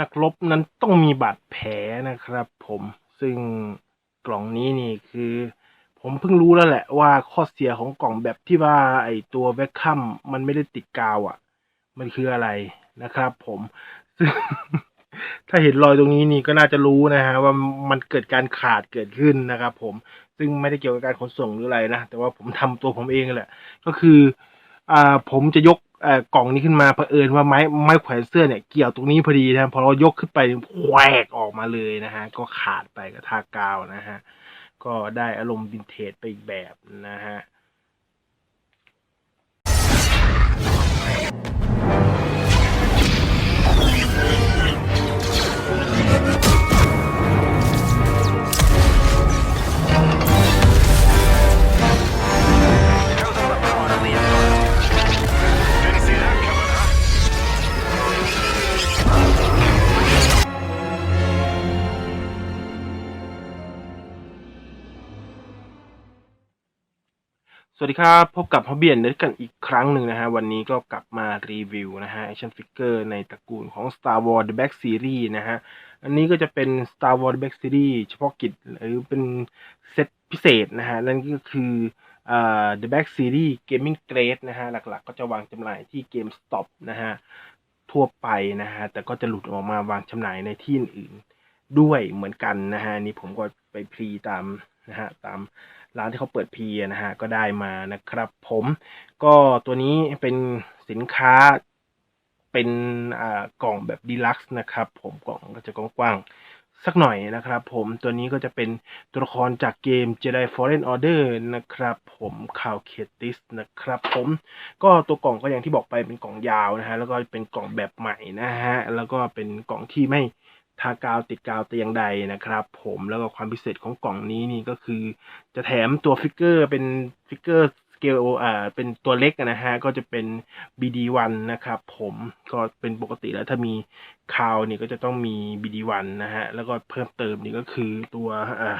นักรบนั้นต้องมีบาดแผลนะครับ ผมซึ่งกล่องนี้นี่คือ ผมเพิ่งรู้แล้วแหละว่าข้อเสียของกล่องแบบที่ว่าไอตัวแวคคัมมันไม่ได้ติดกาวอะ่ะ มันคืออะไรนะครับ ผมซึ่งถ้าเห็นรอยตรงนี้นี่ก็น่าจะรู้นะฮะว่ามันเกิดการขาดเกิดขึ้นนะครับผมซึ่งไม่ได้เกี่ยวกับการขนส่งหรืออะไรนะแต่ว่าผมทำตัวผมเองแหละ ก็คือ อ่าผมจะยก กล่องนี้ขึ้นมาเผอิญว่าไม้ไม้แขวนเสื้อเนี่ยเกี่ยวตรงนี้พอดีนะพอเรายกขึ้นไปแควกออกมาเลยนะฮะก็ขาดไปกับทากาวนะฮะก็ได้อารมณ์วินเทจไปอีกแบบนะฮะ ครับพบกับฮอเบียนเนกันอีกครั้งหนึ่งนะฮะ วันนี้ก็กลับมารีวิวนะฮะ action figure ในตระกูลของ Star Wars The Black Series นะฮะ อันนี้ก็จะเป็น Star Wars The Black Series เฉพาะกิจหรือเป็นเซตพิเศษนะฮะ นั่นก็คืออ The Black Series Gaming Grade นะฮะ หลักๆ ก็จะวางจำหน่ายที่ GameStop นะฮะ ทั่วไปนะฮะ แต่ก็จะหลุดออกมาวางจำหน่ายในที่อื่นด้วยเหมือนกันนะฮะ นี่ผมก็ไปพรีตามนะฮะตาม ร้านที่เขาเปิดพีนะฮะก็ได้มานะครับ ผมก็ตัวนี้เป็นสินค้าเป็นอ่ากล่องแบบดีลักซ์นะครับ ผมกล่องก็จะกว้างสักหน่อยนะครับ ผมตัวนี้ก็จะเป็นตัวละครจากเกม Jedi Fallen Order นะครับ ผมคาวเคติสนะครับ ผมก็ตัวกล่องก็อย่างที่บอกไปเป็นกล่องยาวนะฮะแล้วก็เป็นกล่องแบบใหม่นะฮะแล้วก็เป็นกล่องที่ไม่ ทากาวติดกาวแต่อย่างใดนะครับ ผมแล้วก็ความพิเศษของกล่องนี้นี่ก็คือ จะแถมตัวฟิกเกอร์เป็นฟิกเกอร์สเกลอ่าเป็นตัวเล็กนะฮะก็จะเป็น BD1 นะครับ ผมก็เป็นปกติแล้วถ้ามีคาวนี่ก็จะต้องมี BD1 นะฮะแล้วก็เพิ่มเติมนี่ก็คือตัวอ่า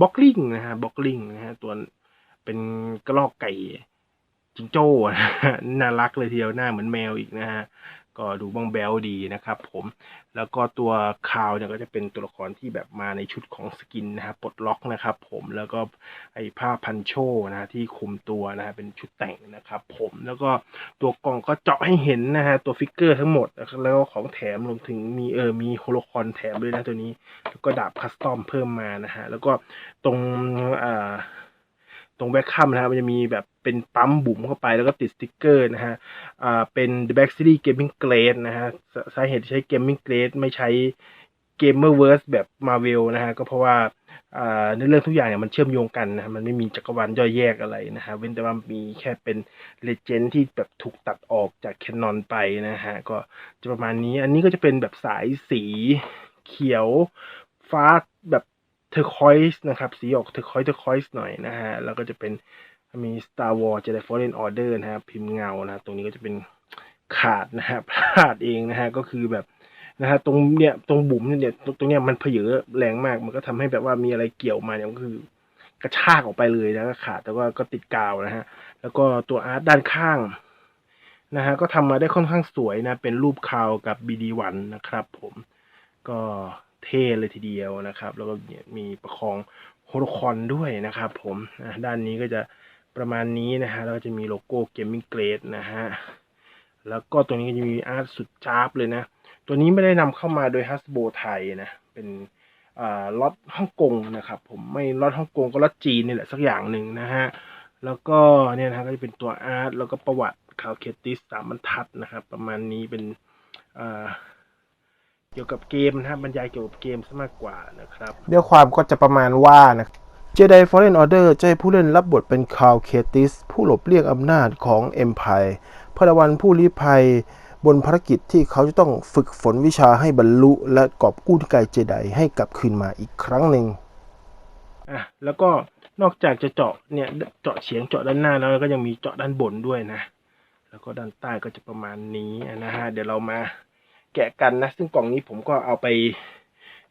บ็อกลิงนะฮะบ็อกลิงนะฮะตัวเป็นกระรอกไก่จิงโจ้น่ารักเลยทีเดียวหน้าเหมือนแมวอีกนะฮะ ก็ดูบ้องแบลดีนะครับผมแล้วก็ตัวคาวเนี่ยก็จะเป็นตัวละครที่แบบมาในชุดของสกินนะครับปลดล็อกนะครับผมแล้วก็ไอ้ผ้าพันโชนะที่คุมตัวนะฮะเป็นชุดแต่งนะครับผมแล้วก็ตัวกล่องก็เจาะให้เห็นนะฮะตัวฟิกเกอร์ทั้งหมด แล้วก็ของแถมรวมถึงมีเออมีโฮโลคอนแถมด้วยนะตัวนี้แล้วก็ดาบคัสตอมเพิ่มมานะฮะแล้วก็ตรงอ่า ตรงแบ็คคัมนะฮะมันจะมีแบบเป็นปั๊มบุ๋มเข้าไปแล้วก็ติดสติกเกอร์นะฮะอ่าเป็น The Back Series Gaming Grade นะฮะสาเหตุที่ใช้ Gaming Grade ไม่ใช้ Gamerverse แบบ Marvel นะฮะก็เพราะว่าอ่าในเรื่องทุกอย่างเนี่ยมันเชื่อมโยงกันนะฮะมันไม่มีจักรวาลย่อยแยกอะไรนะฮะเว้นแต่ว่ามีแค่เป็น Legend ที่แบบถูกตัดออกจาก Canon ไปนะฮะก็จะประมาณนี้อันนี้ก็จะเป็นแบบสายสีเขียวฟ้าแบบ เทอร์คอยส์นะครับ สีออกเทอร์คอยส์เทอร์คอยส์หน่อยนะฮะ แล้วก็จะเป็นมี Star Wars Jedi Fallen Order นะครับพิมพ์เงานะตรงนี้ก็จะเป็นขาดนะฮะพลาดเองนะฮะก็คือแบบนะฮะตรงเนี้ยตรงบุ๋มเนี่ยตรงเนี้ยมันเผยแรงมาก มันก็ทำให้แบบว่ามีอะไรเกี่ยวมาเนี่ยก็คือกระชากออกไปเลยนะก็ขาดแต่ว่าก็ติดกาวนะฮะแล้วก็ตัวอาร์ตด้านข้างนะฮะก็ทำมาได้ค่อนข้างสวยนะเป็นรูปคาวกับ BD1 นะครับผมก็ เท่เลยทีเดียวนะครับ แล้วก็มีประคองโฮโลคอนด้วยนะครับ ผมด้านนี้ก็จะประมาณนี้นะฮะแล้วก็จะมีโลโก้ Gaming Grade นะฮะแล้วก็ตัวนี้ก็จะมีอาร์ตสุดจ้าบเลยนะ ตัวนี้ไม่ได้นำเข้ามาโดยฮัสโบไทยนะ เป็นล็อตฮ่องกงนะครับ ผมไม่ล็อตฮ่องกงก็ล็อตจีนนี่แหละสักอย่างหนึ่งนะฮะแล้วก็เนี่ยนะฮะก็จะเป็นตัวอาร์ตแล้วก็ประวัติคาวเคติสสามบรรทัดนะครับ ประมาณนี้เป็นอ่า เกี่ยวกับเกมนะครับบรรยายเกี่ยวกับเกมซะมากกว่านะครับเรื่องความก็จะประมาณว่านะ Jedi Fallen Order จะให้ผู้เล่นรับบทเป็นคาร์ลเคติส ผู้หลบเลี่ยงอำนาจของ Empire พลวันผู้ลี้ภัยบนภารกิจที่เขาจะต้องฝึกฝนวิชาให้บรรลุ และกอบกู้ที่กายเจไดให้กลับคืนมาอีกครั้งหนึ่งอะแล้วก็นอกจากจะเจาะเนี่ยเจาะเฉียงเจาะด้านหน้าแล้วก็ยังมีเจาะด้านบนด้วยนะ แล้วก็ด้านใต้ก็จะประมาณนี้นะฮะเดี๋ยวเรามา แกะกันนะ ซึ่งกล่องนี้ผมก็เอาไป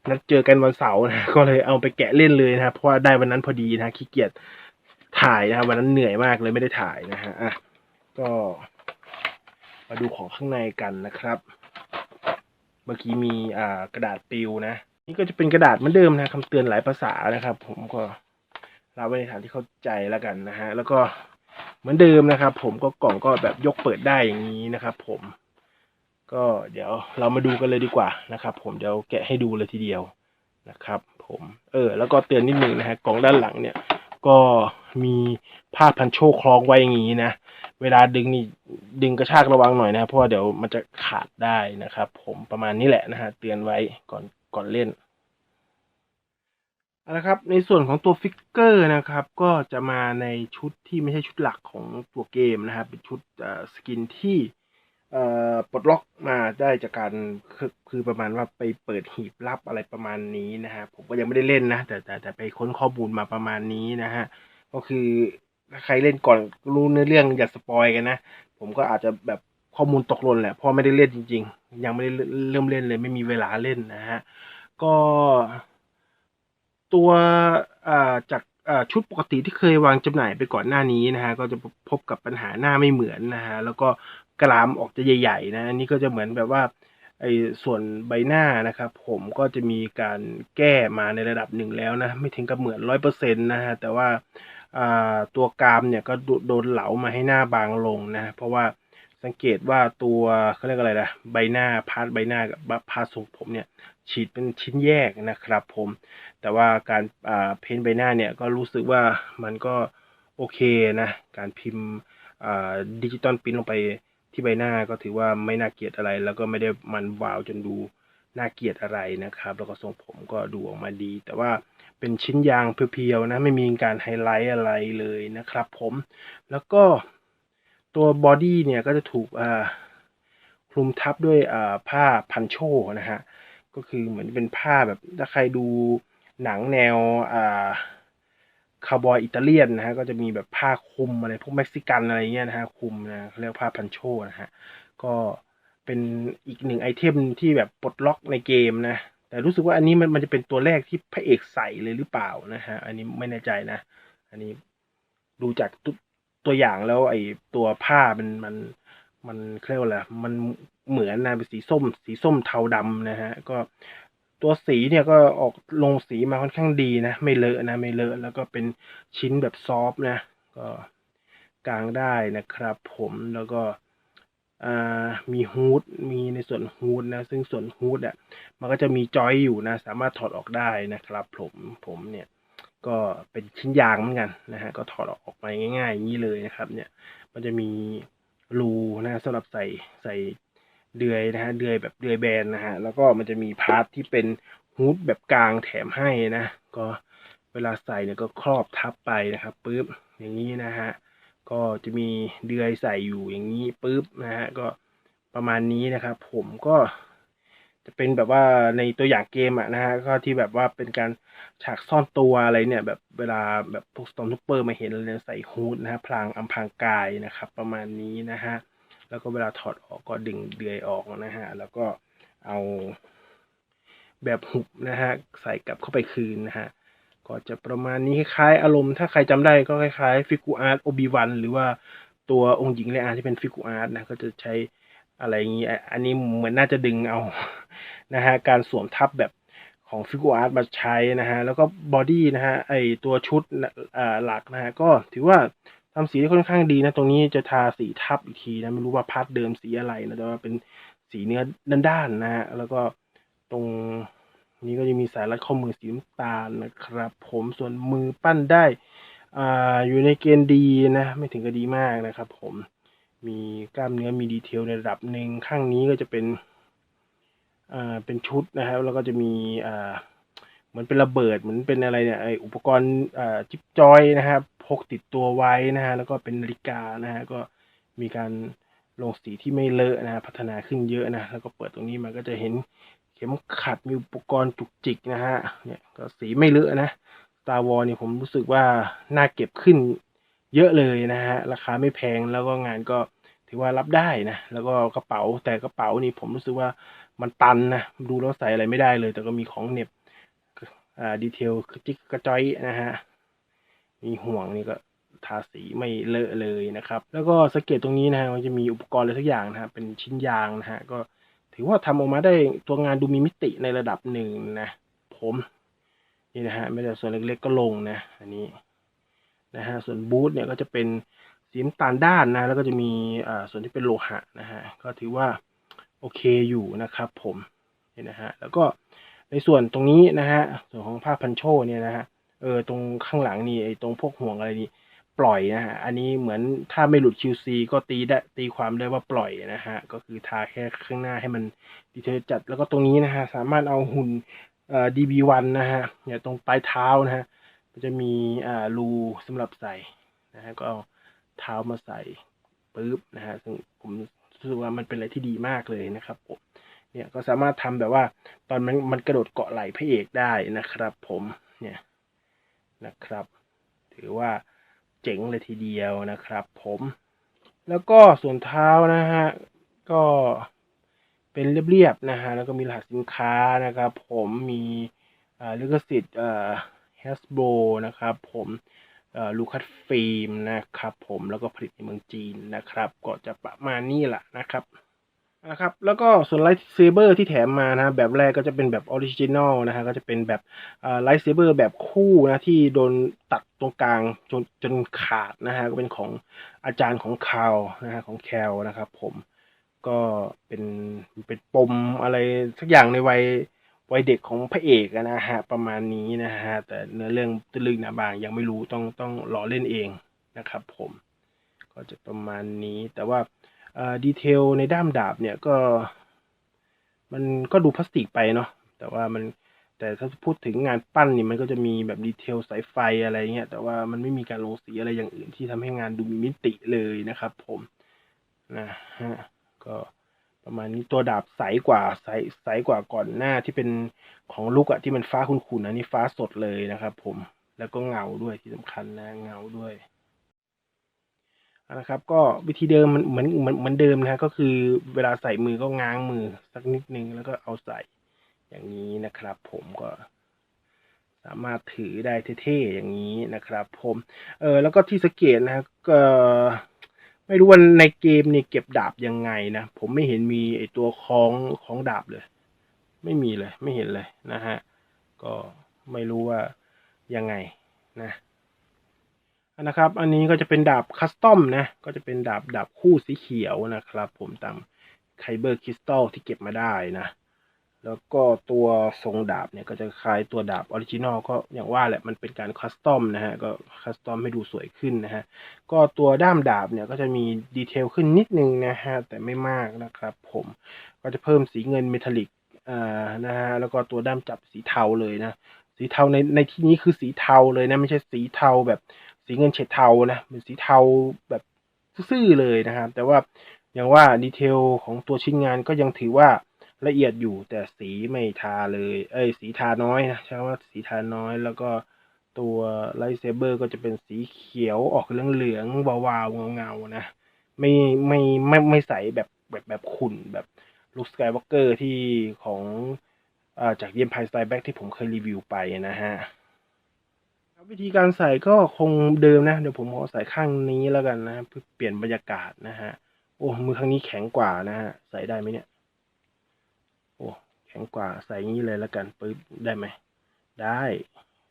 นัดเจอกันวันเสาร์นะก็เลยเอาไปแกะเล่นเลยนะครับเพราะว่าได้วันนั้นพอดีนะขี้เกียจถ่ายนะครับวันนั้นเหนื่อยมากเลยไม่ได้ถ่ายนะฮะอะก็มาดูของข้างในกันนะครับ เมื่อกี้มีอ่ากระดาษปิวนะ นี่ก็จะเป็นกระดาษเหมือนเดิมนะคำเตือนหลายภาษานะครับ ผมก็รับไว้ในฐานที่เข้าใจแล้วกันนะฮะแล้วก็เหมือนเดิมนะครับ ผมก็กล่องก็แบบยกเปิดได้อย่างนี้นะครับ ผม ก็เดี๋ยวเรามาดูกันเลยดีกว่านะครับ ผมเดี๋ยวแกะให้ดูเลยทีเดียวนะครับ ผมเออ แล้วก็เตือนนิดหนึ่งนะฮะกล่องด้านหลังเนี่ย ก็มีผ้าพันโชคคล้องไว้อย่างนี้นะเวลาดึงนี่ดึงกระชากระวังหน่อยนะเพราะว่าเดี๋ยวมันจะขาดได้นะครับ ผมประมาณนี้แหละนะฮะเตือนไว้ก่อนก่อนเล่นเอาละครับในส่วนของตัวฟิกเกอร์นะครับ ก็จะมาในชุดที่ไม่ใช่ชุดหลักของตัวเกมนะครับเป็นชุดสกินที่ ปลดล็อกมาได้จากการคือคือประมาณว่าไปเปิดหีบลับอะไรประมาณนี้นะฮะผมก็ยังไม่ได้เล่นนะแต่แต่แต่ไปค้นข้อมูลมาประมาณนี้นะฮะก็คือถ้าใครเล่นก่อนรู้เนื้อเรื่องอย่าสปอยกันนะผมก็อาจจะแบบข้อมูลตกหล่นแหละเพราะไม่ได้เล่นจริง ๆ ยังไม่ได้เริ่มเล่นเลย ไม่มีเวลาเล่นนะฮะก็ตัวอ่าจากอ่าชุดปกติที่เคยวางจำหน่ายไปก่อนหน้านี้นะฮะก็จะพบกับปัญหาหน้าไม่เหมือนนะฮะแล้วก็ กรามออกจะใหญ่ๆนะอันนี้ก็จะเหมือนแบบว่าไอ้ส่วนใบหน้านะครับ ผมก็จะมีการแก้มาในระดับหนึ่งแล้วนะ ไม่ถึงกับเหมือนร้อยเปอร์เซ็นต์นะฮะแต่ว่าตัวกรามเนี่ยก็โดนเหลามาให้หน้าบางลงนะ เพราะว่าสังเกตว่าตัวเขาเรียกอะไรนะใบหน้าพาร์ทใบหน้ากับพาร์ททรงผมเนี่ยฉีดเป็นชิ้นแยกนะครับผม แต่ว่าการเพ้นใบหน้าเนี่ยก็รู้สึกว่ามันก็โอเคนะ การพิมพ์ดิจิตอลพิมพ์ลงไป ที่ใบหน้าก็ถือว่าไม่น่าเกลียดอะไร แล้วก็ไม่ได้มันวาวจนดูน่าเกลียดอะไรนะครับ แล้วก็ทรงผมก็ดูออกมาดี แต่ว่าเป็นชิ้นยางเพียวๆนะไม่มีการไฮไลท์อะไรเลยนะครับ ผมแล้วก็ตัวบอดี้เนี่ยก็จะถูกอ่าคลุมทับด้วยอ่าผ้าพันโชนะฮะก็คือเหมือนเป็นผ้าแบบถ้าใครดูหนังแนวอ่า คาวบอยอิตาเลียนนะฮะก็จะมีแบบผ้าคลุมอะไรพวกเม็กซิกันอะไรเงี้ยนะฮะคลุมนะเขาเรียกผ้าพันโชนะฮะก็เป็นอีกหนึ่งไอเทมที่แบบปลดล็อกในเกมนะแต่รู้สึกว่าอันนี้มันมันจะเป็นตัวแรกที่พระเอกใส่เลยหรือเปล่านะฮะอันนี้ไม่แน่ใจนะ อันนี้ดูจากตัวตัวอย่างแล้วไอตัวผ้ามันมันมันเครียกว่าอะไรมันเหมือนนะเป็นสีส้ม สีส้มเทาดำนะฮะก็ ตัวสีเนี่ยก็ออกลงสีมาค่อนข้างดีนะ ไม่เลอะนะ ไม่เลอะแล้วก็เป็นชิ้นแบบซอฟต์นะ ก็กางได้นะครับ ผมแล้วก็มีฮูดมีในส่วนฮูดนะ ซึ่งส่วนฮูดอะมันก็จะมีจอยอยู่นะ สามารถถอดออกได้นะครับ ผมผมเนี่ยก็เป็นชิ้นยางเหมือนกันนะฮะก็ถอดออกมาง่ายๆอย่างนี้เลยนะครับ เนี่ย มันจะมีรูนะสำหรับใส่ใส่ เดือยนะฮะเดือยแบบเดือยแบนนะฮะแล้วก็มันจะมีพาร์ทที่เป็นฮูดแบบกลางแถมให้นะก็เวลาใส่เนี่ยก็ครอบทับไปนะครับปึ๊บอย่างนี้นะฮะก็จะมีเดือยใส่อยู่อย่างนี้ปุ๊บนะฮะก็ประมาณนี้นะครับ ผมก็จะเป็นแบบว่าในตัวอย่างเกมอะนะฮะก็ที่แบบว่าเป็นการฉากซ่อนตัวอะไรเนี่ยแบบเวลาแบบพวกสตอมทูเปอร์มาเห็นเลยใส่ฮูดนะฮะพลางอำพรางกายนะครับ ประมาณนี้นะฮะ แล้วก็เวลาถอดออกก็ดึงเดือยออกนะฮะ แล้วก็เอาแบบหุบนะฮะ ใส่กลับเข้าไปคืนนะฮะ ก็จะประมาณนี้คล้ายอารมณ์ ถ้าใครจำได้ก็คล้ายๆฟิกูอาร์ตโอบิวันหรือว่าตัวองค์หญิงเลอาที่เป็นฟิกูอาร์ตนะ ก็จะใช้อะไรอย่างนี้ อันนี้เหมือนน่าจะดึงเอานะฮะ การสวมทับแบบของฟิกูอาร์ตมาใช้นะฮะ แล้วก็บอดี้นะฮะ ไอตัวชุดหลักนะฮะ ก็ถือว่า ทำสีได้ค่อนข้างดีนะ ตรงนี้จะทาสีทับอีกทีนะ ไม่รู้ว่าพาร์ทเดิมสีอะไรนะ แต่ว่าเป็นสีเนื้อด้านๆนะฮะ แล้วก็ตรงนี้ก็จะมีสายรัดข้อมือสีน้ำตาลนะครับ ผม ส่วนมือปั้นได้อ่าอยู่ในเกณฑ์ดีนะ ไม่ถึงกับดีมากนะครับ ผม มีกล้ามเนื้อ มีดีเทลในระดับหนึ่งข้างนี้ก็จะเป็นอ่าเป็นชุดนะครับ แล้วก็จะมีอ่า เหมือนเป็นระเบิดเหมือนเป็นอะไรเนี่ยไออุปกรณ์จิ๊บจอยนะครับพกติดตัวไว้นะฮะแล้วก็เป็นนาฬิกานะฮะก็มีการลงสีที่ไม่เลอะนะพัฒนาขึ้นเยอะนะแล้วก็เปิดตรงนี้มันก็จะเห็นเข็มขัดมีอุปกรณ์จุกจิกนะฮะเนี่ยก็สีไม่เลอะนะ Star Wars เนี่ยผมรู้สึกว่าน่าเก็บขึ้นเยอะเลยนะฮะราคาไม่แพงแล้วก็งานก็ถือว่ารับได้นะแล้วก็กระเป๋าแต่กระเป๋านี่ผมรู้สึกว่ามันตันนะดูแล้วใส่อะไรไม่ได้เลย แต่ก็มีของเน็บ ดีเทลจิกกระจ้อยนะฮะมีห่วงนี่ก็ทาสีไม่เลอะเลยนะครับ แล้วก็สังเกตตรงนี้นะฮะมันจะมีอุปกรณ์อะไรสักอย่างนะฮะเป็นชิ้นยางนะฮะก็ถือว่าทำออกมาได้ตัวงานดูมีมิติในระดับหนึ่งนะ ผมนี่นะฮะไม่แต่ส่วนเล็กๆก็ลงนะ อันนี้นะฮะส่วนบูทเนี่ยก็จะเป็นสีน้ำตาลด้านนะ แล้วก็จะมีอ่าส่วนที่เป็นโลหะนะฮะก็ถือว่าโอเคอยู่นะครับ ผมนี่นะฮะแล้วก็ ในส่วนตรงนี้นะฮะส่วนของผ้าพันโชเนี่ยนะฮะเออตรงข้างหลังนี่ไอ้ตรงพวกห่วงอะไรนี่ปล่อยนะฮะอันนี้เหมือนถ้าไม่หลุด QC ก็ตีได้ตีความได้ว่าปล่อยนะฮะก็คือทาแค่ข้างหน้าให้มันดีเทลจัดแล้วก็ตรงนี้นะฮะสามารถเอาหุ่นเอ่อ DB1 นะฮะเนี่ยตรงปลายเท้านะฮะมันจะมีอ่ารูสำหรับใส่นะฮะก็เอาเท้ามาใส่ปึ๊บนะฮะซึ่งผมรู้สึกว่ามันเป็นอะไรที่ดีมากเลยนะครับผม เนี่ยก็สามารถทำแบบว่า ตอนมันมันกระโดดเกาะไหล่พระเอกได้นะครับ ผมเนี่ยนะครับ ถือว่าเจ๋งเลยทีเดียวนะครับ ผม แล้วก็ส่วนเท้านะฮะก็เป็นเรียบๆนะฮะแล้วก็มีรหัสสินค้านะครับ ผมมีลิขสิทธิ์เอ่อ Hasbro นะครับ ผมลูคัสฟิล์มนะครับ ผมแล้วก็ผลิตในเมืองจีนนะครับ ก็จะประมาณนี้แหละนะครับ นะครับ แล้วก็ส่วนไลท์เซเบอร์ที่แถมมานะแบบแรกก็จะเป็นแบบออริจินอลนะฮะก็จะเป็นแบบไลท์เซเบอร์แบบคู่นะที่โดนตัดตรงกลางจนจนขาดนะฮะก็เป็นของอาจารย์ของคาวนะฮะของแคลนะครับผมก็เป็นเป็นปมอะไรสักอย่างในวัยวัยเด็กของพระเอกนะฮะประมาณนี้นะฮะแต่เนื้อเรื่องตะลึงหนะบางยังไม่รู้ต้องต้องรอเล่นเองนะครับ ผม ก็จะประมาณนี้แต่ว่า ดีเทลในด้ามดาบเนี่ยก็ มันก็ดูพลาสติกไปเนาะแต่ว่ามันแต่ถ้าพูดถึงงานปั้นนี่มันก็จะมีแบบดีเทลสายไฟอะไรเงี้ยแต่ว่ามันไม่มีการลงสีอะไรอย่างอื่นที่ทำให้งานดูมีมิติเลยนะครับผมนะฮะก็ประมาณนี้ตัวดาบใสกว่าใสใสกว่าก่อนหน้าที่เป็นของลูกอะที่มันฟ้าขุ่นๆอันนี้ฟ้าสดเลยนะครับผมแล้วก็เงาด้วยที่สำคัญนะเงาด้วย นะครับ ก็วิธีเดิมมันเหมือนเหมือนเหมือนเดิมนะฮะก็คือเวลาใส่มือก็ง้างมือสักนิดนึงแล้วก็เอาใส่อย่างนี้นะครับ ผมก็สามารถถือได้เท่ๆอย่างนี้นะครับ ผม เออแล้วก็ที่สงเกตนะฮะก็ไม่รู้ว่าในเกมนี่เก็บดาบยังไงนะ ผมไม่เห็นมีไอตัวคล้องของดาบเลย ไม่มีเลย ไม่เห็นเลยนะฮะ ก็ไม่รู้ว่ายังไงนะ นะครับ อันนี้ก็จะเป็นดาบคัสตอมนะ ก็จะเป็นดาบดาบคู่สีเขียวนะครับ ผมตามไคเบอร์คริสตัลที่เก็บมาได้นะ แล้วก็ตัวทรงดาบเนี่ยก็จะคล้ายตัวดาบออริจินอลก็อย่างว่าแหละมันเป็นการคัสตอมนะฮะ ก็คัสตอมให้ดูสวยขึ้นนะฮะ ก็ตัวด้ามดาบเนี่ยก็จะมีดีเทลขึ้นนิดนึงนะฮะ แต่ไม่มากนะครับ ผม ก็จะเพิ่มสีเงินเมทัลลิกอ่านะฮะ แล้วก็ตัวด้ามจับสีเทาเลยนะ สีเทาในในที่นี้คือสีเทาเลยนะ ไม่ใช่สีเทาแบบ สีเงินเฉดเทานะเป็นสีเทาแบบซื่อเลยนะครับ แต่ว่าอย่างว่าดีเทลของตัวชิ้นงานก็ยังถือว่าละเอียดอยู่แต่สีไม่ทาเลย เอ้ยสีทาน้อยนะใช่ว่าสีทาน้อยแล้วก็ตัวไลท์เซเบอร์ก็จะเป็นสีเขียวออกเหลืองๆวาวๆเงาๆนะไม่ไม่ไม่ไม่ใสแบบแบบแบบขุ่นแบบลูกสกายวอล์กเกอร์ที่ของอ่าจากเยมพายสไตล์แบ็กที่ผมเคยรีวิวไปนะฮะ ครับวิธีการใส่ก็คงเดิมนะ เดี๋ยวผมขอใส่ข้างนี้แล้วกันนะเพื่อเปลี่ยนบรรยากาศนะฮะ โอ้มือข้างนี้แข็งกว่านะฮะใส่ได้ไหมเนี่ย โอ้แข็งกว่าใส่ย่างนี้เลยแล้วกันปึ๊บได้ไหมได้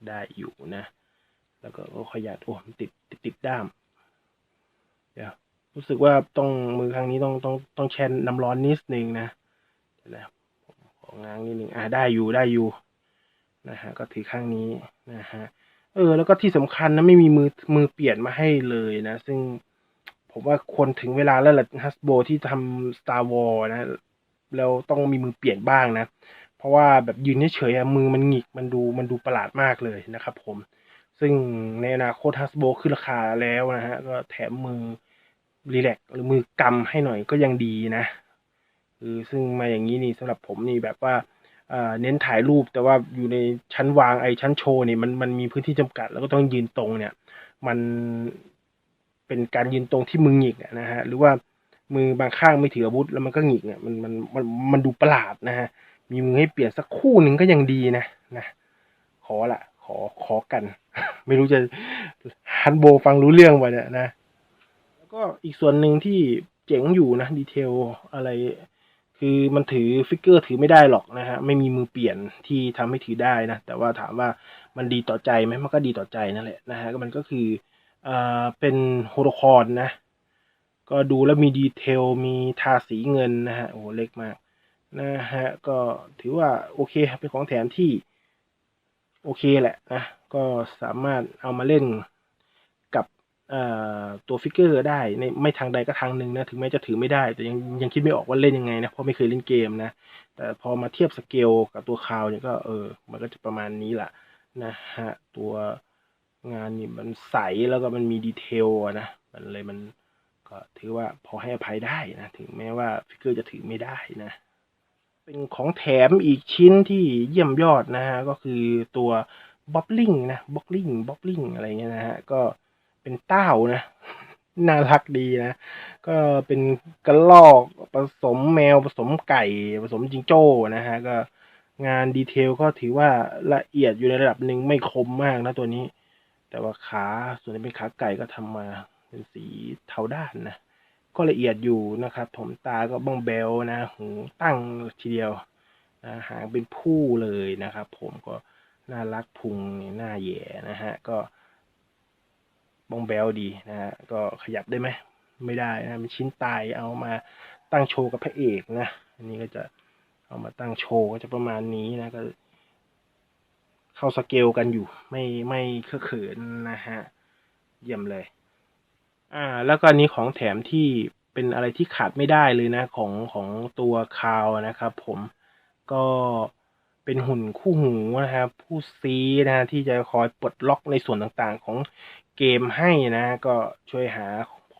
ได้อยู่นะ แล้วก็ขยัดโอ้ติดติดติดด้ามเดี๋ยวรู้สึกว่าต้องมือข้างนี้ต้องต้องต้องแช่น้ำร้อนนิดนึงนะเดี๋ยวนะผมของ้างนิดนึงอ่าได้อยู่ได้อยู่นะฮะก็ถือข้างนี้นะฮะ เออ แล้วก็ที่สำคัญนะไม่มีมือมือเปลี่ยนมาให้เลยนะ ซึ่งผมว่าควรถึงเวลาแล้วแหละฮัสโบที่ทำ Star Wars นะ แล้วต้องมีมือเปลี่ยนบ้างนะ เพราะว่าแบบยืนเฉยๆอะมือมันหงิกมันดูมันดูประหลาดมากเลยนะครับผม ซึ่งในอนาคตฮัสโบขึ้นราคาแล้วนะฮะ ก็แถมมือรีแลกหรือมือกำให้หน่อยก็ยังดีนะคือซึ่งมาอย่างนี้นี่สำหรับผมนี่แบบว่า เน้นถ่ายรูปแต่ว่าอยู่ในชั้นวางไอชั้นโชว์เนี่ยมันมันมีพื้นที่จำกัด แล้วก็ต้องยืนตรงเนี่ย มันเป็นการยืนตรงที่มือหงิกนะฮะหรือว่ามือบางข้างไม่ถืออาวุธแล้วมันก็หงิกเนี่ยมันมันมันมันดูประหลาดนะฮะมีมือให้เปลี่ยนสักคู่หนึ่งก็ยังดีนะนะขอละขอขอกัน ไม่รู้จะฮันโบฟังรู้เรื่องป่ะเนี่ยนะ แล้วก็อีกส่วนหนึ่งที่เจ๋งอยู่นะดีเทลอะไร คือมันถือฟิกเกอร์ถือไม่ได้หรอกนะฮะไม่มีมือเปลี่ยนที่ทำให้ถือได้นะ แต่ว่าถามว่ามันดีต่อใจไหมมันก็ดีต่อใจนั่นแหละนะฮะก็มันก็คืออ่าเป็นโฮโลคอนนะ ก็ดูแล้วมีดีเทลมีทาสีเงินนะฮะโอ้เล็กมากนะฮะก็ถือว่าโอเคเป็นของแถมที่โอเคแหละนะก็สามารถเอามาเล่น ตัวฟิกเกอร์ได้ในไม่ทางใดก็ทางหนึ่งนะถึงแม้จะถือไม่ได้ แต่ยังยังคิดไม่ออกว่าเล่นยังไงนะเพราะไม่เคยเล่นเกมนะ แต่พอมาเทียบสเกลกับตัวคาวเนี่ยก็เออมันก็จะประมาณนี้แหละนะฮะตัวงานนี่มันใสแล้วก็มันมีดีเทลนะมันเลยมันก็ถือว่าพอให้อภัยได้นะถึงแม้ว่าฟิกเกอร์จะถือไม่ได้นะ เป็นของแถมอีกชิ้นที่เยี่ยมยอดนะฮะก็คือตัวบ๊อบลิงนะบ๊อบลิงบ๊อบลิงอะไรเงี้ยนะฮะก็ เป็นเต้านะน่ารักดีนะ ก็เป็นกระลอกผสมแมวผสมไก่ผสมจิงโจ้นะฮะ ก็งานดีเทลก็ถือว่าละเอียดอยู่ในระดับหนึ่งไม่คมมากนะตัวนี้ แต่ว่าขาส่วนที่เป็นขาไก่ก็ทำมาเป็นสีเทาด้านนะ ก็ละเอียดอยู่นะครับ ผมตาก็บ้องแบลนะ หูตั้งทีเดียวนะหางเป็นผู้เลยนะครับ ผมก็น่ารักพุงนี่หน้าแย่นะฮะ ก็ บองแบลดีนะฮะก็ขยับได้ไหมไม่ได้นะเป็นชิ้นตายเอามาตั้งโชว์กับพระเอกนะอันนี้ก็จะเอามาตั้งโชว์ก็จะประมาณนี้นะก็เข้าสเกลกันอยู่ ไม่ไม่เคอะเขินนะฮะเยี่ยมเลย อ่า แล้วก็อันนี้ของแถมที่เป็นอะไรที่ขาดไม่ได้เลยนะ ของของตัวคาวนะครับผมก็เป็นหุ่นคู่หูนะครับ ผู้ซีนะฮะที่จะคอยปลดล็อกในส่วนต่างๆของ เกมให้นะ ก็ช่วยหา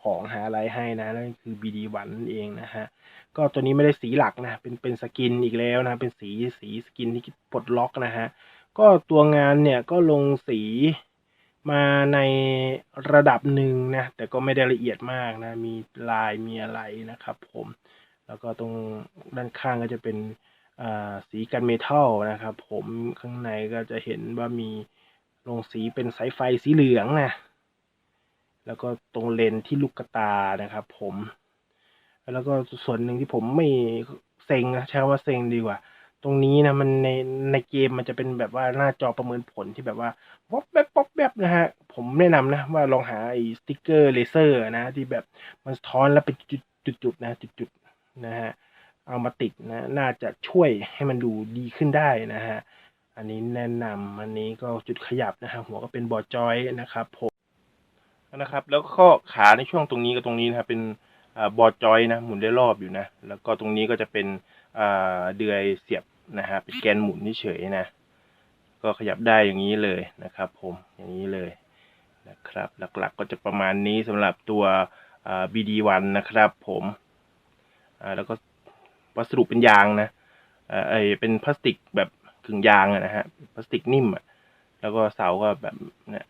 ของหาอะไรให้นะนั่นคือ BD1 นั่นเองนะฮะก็ตัวนี้ไม่ได้สีหลักนะเป็นเป็นสกินอีกแล้วนะเป็นสีสีสกินที่ปลดล็อกนะฮะก็ตัวงานเนี่ยก็ลงสีมาในระดับหนึ่งนะแต่ก็ไม่ได้ละเอียดมากนะมีลายมีอะไรนะครับผมแล้วก็ตรงด้านข้างก็จะเป็นอ่าสีกันเมทัลนะครับผมข้างในก็จะเห็นว่ามีลงสีเป็นสายไฟสีเหลืองนะ แล้วก็ตรงเลนที่ลูกตานะครับ ผม แล้วก็ส่วนหนึ่งที่ผมไม่เซ็งนะใช้คำว่าเซ็งดีกว่า ตรงนี้นะมันในในเกมมันจะเป็นแบบว่าหน้าจอประเมินผลที่แบบว่าป๊อปแป๊บป๊อปแป๊บนะฮะ ผมแนะนำนะ ว่าลองหาไอ้สติ๊กเกอร์เลเซอร์นะ ที่แบบมันสะท้อนแล้วเป็นจุดๆๆนะจุดๆนะฮะเอามาติดนะน่าจะช่วยให้มันดูดีขึ้นได้นะฮะ อันนี้แนะนำอันนี้ก็จุดขยับนะฮะหัวก็เป็นบอร์ดจอยนะครับผม นะครับ แล้วก็ขาในช่วงตรงนี้กับตรงนี้นะครับเป็นบอร์ดจอยนะหมุนได้รอบอยู่นะ แล้วก็ตรงนี้ก็จะเป็นเดือยเสียบนะฮะเป็นแกนหมุนเฉยนะ ก็ขยับได้อย่างนี้เลยนะครับ ผมอย่างนี้เลยนะครับ หลักๆก็จะประมาณนี้สำหรับตัว BD1 นะครับ ผมแล้วก็วัสดุเป็นยางนะเออไอเป็นพลาสติกแบบกึ่งยางนะฮะพลาสติกนิ่มอะแล้วก็เสาก็แบบเนี่ย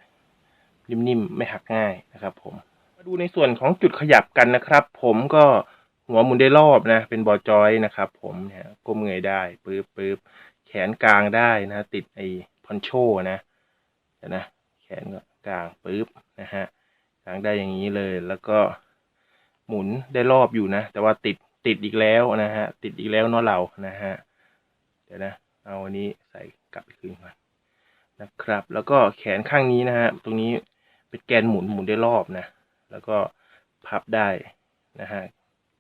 นิ่มๆ ไม่หักง่ายนะครับผม มาดูในส่วนของจุดขยับกันนะครับ ผมก็หัวหมุนได้รอบนะ เป็นบอจอยนะครับ ผมเนี่ยก้มเงยได้ปื๊บปื๊บแขนกลางได้นะ ติดไอ้พอนโชนะเดี๋ยวนะแขนก็กลางปื๊บนะฮะกลางได้อย่างนี้เลยแล้วก็หมุนได้รอบอยู่นะ แต่ว่าติดติดอีกแล้วนะฮะ ติดอีกแล้วเนาะเรานะฮะเดี๋ยวนะเอาอันนี้ใส่กลับไปคืนก่อนนะครับ แล้วก็แขนข้างนี้นะฮะตรงนี้ เป็นแกนหมุนหมุนได้รอบนะ แล้วก็พับได้นะฮะ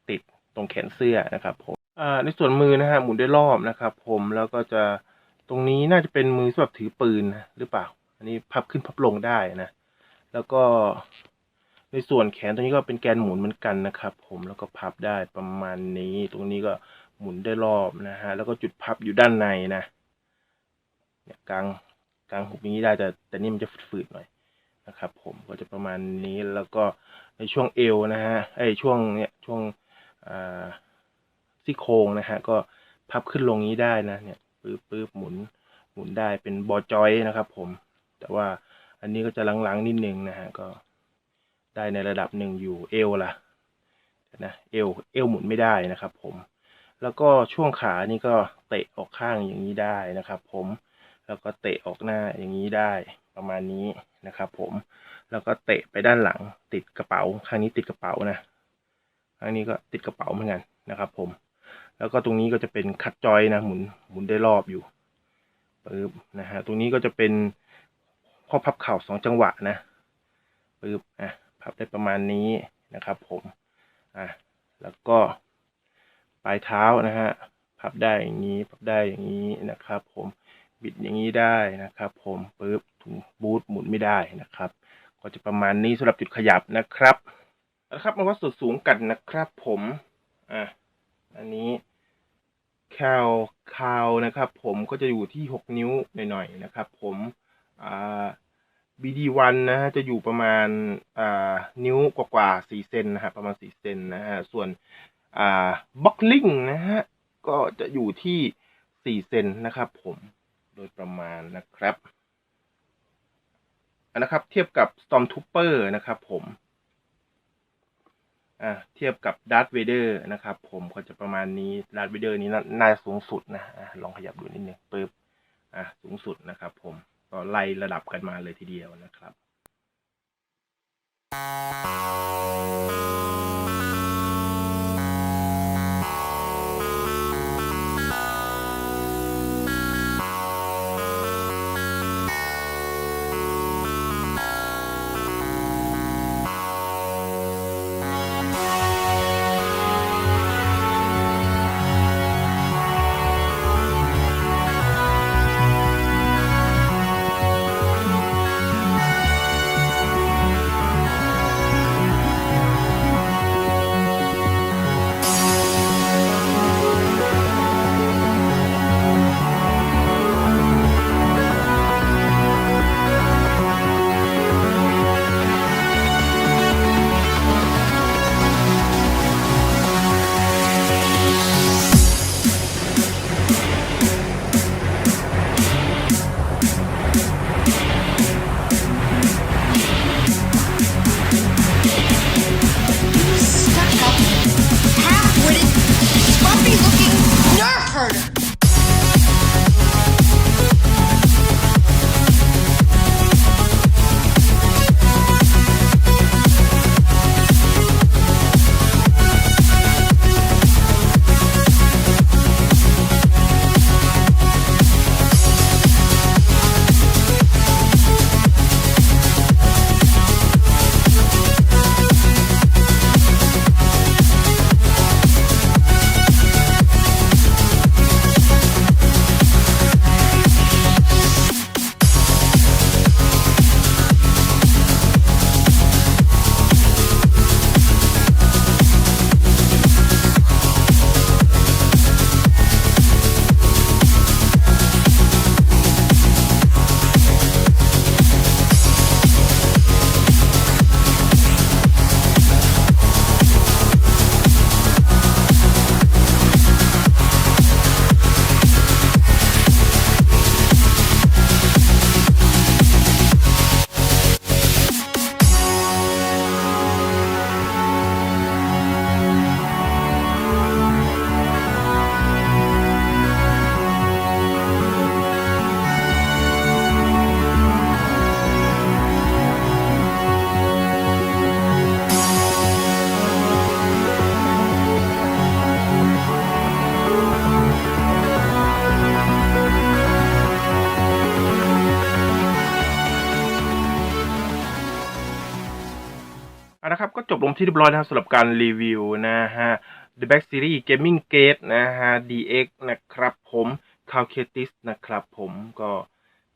ติดตรงแขนเสื้อนะครับผมอ่าในส่วนมือนะฮะหมุนได้รอบนะครับผมแล้วก็จะตรงนี้น่าจะเป็นมือสำหรับถือปืนนะหรือเปล่า อันนี้พับขึ้นพับลงได้นะ แล้วก็ในส่วนแขนตรงนี้ก็เป็นแกนหมุนเหมือนกันนะครับ ผมแล้วก็พับได้ประมาณนี้ ตรงนี้ก็หมุนได้รอบนะฮะแล้วก็จุดพับอยู่ด้านในนะเนี่ยกลางกลางหุบนี้ได้แต่แต่นี่มันจะฝืดๆหน่อย นะครับผมก็จะประมาณนี้แล้วก็ในช่วงเอวนะฮะไอช่วงเนี่ยช่วงอ่าซี่โครงนะฮะก็พับขึ้นลงนี้ได้นะเนี่ยปื๊บปื๊บหมุนหมุนได้เป็นบอจอยนะครับ ผม แต่ว่าอันนี้ก็จะลังๆนิดนึงนะฮะก็ได้ในระดับหนึ่งอยู่เอวละนะเอวเอวหมุนไม่ได้นะครับ ผม แล้วก็ช่วงขานี่ก็เตะออกข้างอย่างนี้ได้นะครับ ผมแล้วก็เตะออกหน้าอย่างนี้ได้ ประมาณนี้นะครับ ผมแล้วก็เตะไปด้านหลังติดกระเป๋าข้างนี้ติดกระเป๋านะข้างนี้ก็ติดกระเป๋าเหมือนกันนะครับ ผม แล้วก็ตรงนี้ก็จะเป็นคัดจอยนะหมุนหมุนได้รอบอยู่ปึ๊บนะฮะตรงนี้ก็จะเป็นข้อพับเข่าสองจังหวะนะปึ๊บอะพับได้ประมาณนี้นะครับ ผมอะแล้วก็ปลายเท้านะฮะพับได้อย่างนี้พับได้อย่างนี้นะครับ ผม บิดอย่างนี้ได้นะครับ ผมปึ๊บถุงบูทหมุนไม่ได้นะครับ ก็จะประมาณนี้สำหรับจุดขยับนะครับนะครับมาวัดส่วนสูงกันนะครับ ผมอะอันนี้แคลคาวนะครับ ผมก็จะอยู่ที่หกนิ้วหน่อยๆนะครับ ผมอ่า BD1 นะฮะจะอยู่ประมาณอ่านิ้วกว่าๆสี่เซนนะฮะประมาณสี่เซนนะฮะส่วนอ่าบ็อกลิงนะฮะก็จะอยู่ที่สี่เซนนะครับ ผม ดยประมาณนะครับอันนะครับเทียบกับ Stormtrooper นะครับผมอ่าเทียบกับ Darth Vader นะครับผมก็จะประมาณนี้ Darth Vader นี้น่าสูงสุดนะอะลองขยับดูนิดนึงปึ๊บอะสูงสุดนะครับผมก็ไล่ระดับกันมาเลยทีเดียวนะครับ เอาละครับก็จบลงที่เรียบร้อยนะครับสำหรับการรีวิวนะฮะ The Back Series Gaming Gate นะฮะ DX นะครับผม c a l c u l t i s นะครับผมก็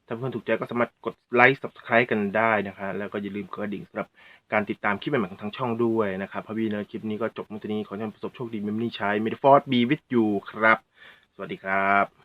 ถ้าเพื่อนถูกใจก็สามารถกดไลค์ Subscribe กันได้นะครับแล้วก็อย่าลืมกดกระดิ่งสำหรับการติดตามคลิปใหม่ๆของทางช่องด้วยนะครับพอวีนะคลิปนี้ก็จบลงที่นี้ขอให้ท่านประสบโชคดีเมมนี่ใช้ May the Force be with you ครับ สวัสดีครับ